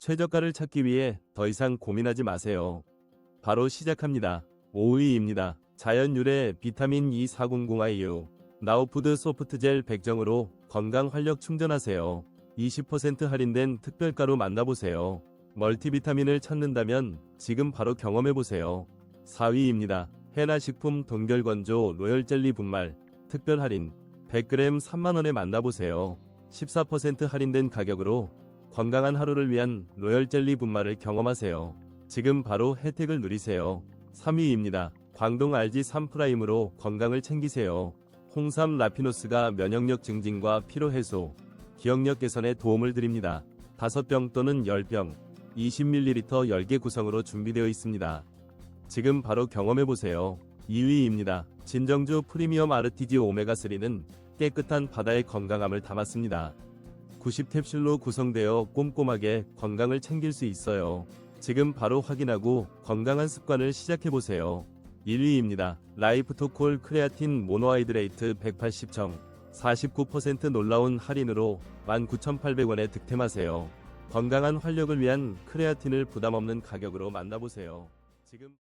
최저가를 찾기 위해 더 이상 고민하지 마세요. 바로 시작합니다. 5위입니다. 자연 유래 비타민 E400IU 나우푸드 소프트젤 100정으로 건강 활력 충전하세요. 20% 할인된 특별가로 만나보세요. 멀티비타민을 찾는다면 지금 바로 경험해보세요. 4위입니다. 해나식품 동결건조 로열젤리 분말 특별 할인 100g 3만원에 만나보세요. 14% 할인된 가격으로 건강한 하루를 위한 로열젤리 분말을 경험하세요. 지금 바로 혜택을 누리세요. 3위입니다. 광동 RG 3프라임으로 건강을 챙기세요. 홍삼 라피노스가 면역력 증진과 피로 해소, 기억력 개선에 도움을 드립니다. 5병 또는 10병, 20ml 10개 구성으로 준비되어 있습니다. 지금 바로 경험해보세요. 2위입니다. 진정주 프리미엄 RTG 오메가3는 깨끗한 바다의 건강함을 담았습니다. 90캡슐로 구성되어 꼼꼼하게 건강을 챙길 수 있어요. 지금 바로 확인하고 건강한 습관을 시작해보세요. 1위입니다. 라이프토콜 크레아틴 모노하이드레이트 180정 49% 놀라운 할인으로 19,800원에 득템하세요. 건강한 활력을 위한 크레아틴을 부담 없는 가격으로 만나보세요. 지금